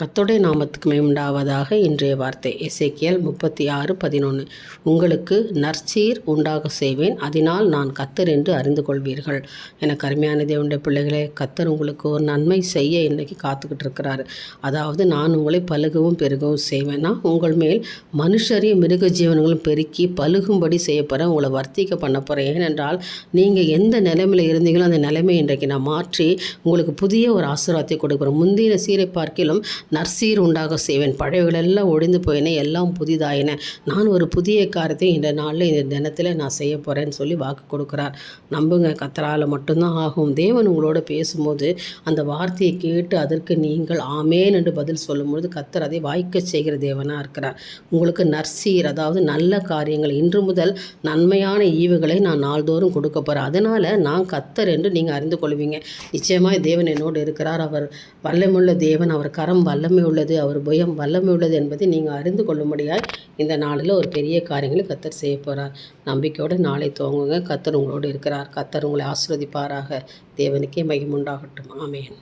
கத்தோடைய நாமத்துக்கு மேம்படாவதாக இன்றைய வார்த்தை. எசேக்கியல் முப்பத்தி ஆறு பதினொன்று உங்களுக்கு நற்சீர் உண்டாக செய்வேன் அதனால் நான் கத்தர் என்று அறிந்து கொள்வீர்கள். எனக்கு அருமையான தேவனுடைய பிள்ளைகளே கத்தர் உங்களுக்கு ஒரு நன்மை செய்ய இன்றைக்கி காத்துக்கிட்டு இருக்கிறாரு. அதாவது நான் உங்களை பழுகவும் பெருகவும் செய்வேன். நான் உங்கள் மேல் மனுஷரையும் மிருக ஜீவன்களும் பெருக்கி பழுகும்படி செய்ய போகிறேன் உங்களை வர்த்திக்க பண்ண போகிறேன் ஏனென்றால் நீங்கள் எந்த நிலைமையில் இருந்தீங்களோ அந்த நிலைமையை இன்றைக்கு நான் மாற்றி உங்களுக்கு புதிய ஒரு ஆசீர்வாதத்தை கொடுக்குறேன் முந்தின சீரை பார்க்கிலும் நற்சீர் உண்டாக செய்வேன். பழையவர்களெல்லாம் ஒழிந்து போயின எல்லாம் புதிதாயின. நான் ஒரு புதிய காரியத்தை இந்த நாளில் இந்த தினத்தில் நான் செய்ய போகிறேன்னு சொல்லி வாக்கு கொடுக்குறார். நம்புங்க கத்தரால் மட்டும்தான் ஆகும். தேவன் உங்களோட பேசும்போது அந்த வார்த்தையை கேட்டு அதற்கு நீங்கள் ஆமேன் என்று பதில் சொல்லும்பொழுது கத்தர் அதை வாய்க்க செய்கிற தேவனாக இருக்கிறார். உங்களுக்கு நற்சீர் அதாவது நல்ல காரியங்கள் இன்று முதல் நன்மையான ஈவுகளை நான் நாள்தோறும் கொடுக்க போகிறேன் அதனால் நான் கத்தர் என்று நீங்கள் அறிந்து கொள்வீங்க. நிச்சயமாக தேவன் என்னோடு இருக்கிறார். அவர் வல்லமுள்ள தேவன். அவர் கரம் வல்லமை உள்ளது அவர் புயம் வல்லமை உள்ளது என்பதை நீங்கள் அறிந்து கொள்ளும்படியாய் இந்த நாளில் ஒரு பெரிய காரியங்களை கத்தர் செய்ய போகிறார் நம்பிக்கையோடு நாளை துவங்குங்க. கத்தர் உங்களோடு இருக்கிறார். கத்தர் உங்களை ஆசிர்வதிப்பாராக. தேவனுக்கே மகிமுண்டாகட்டும் ஆமேன்.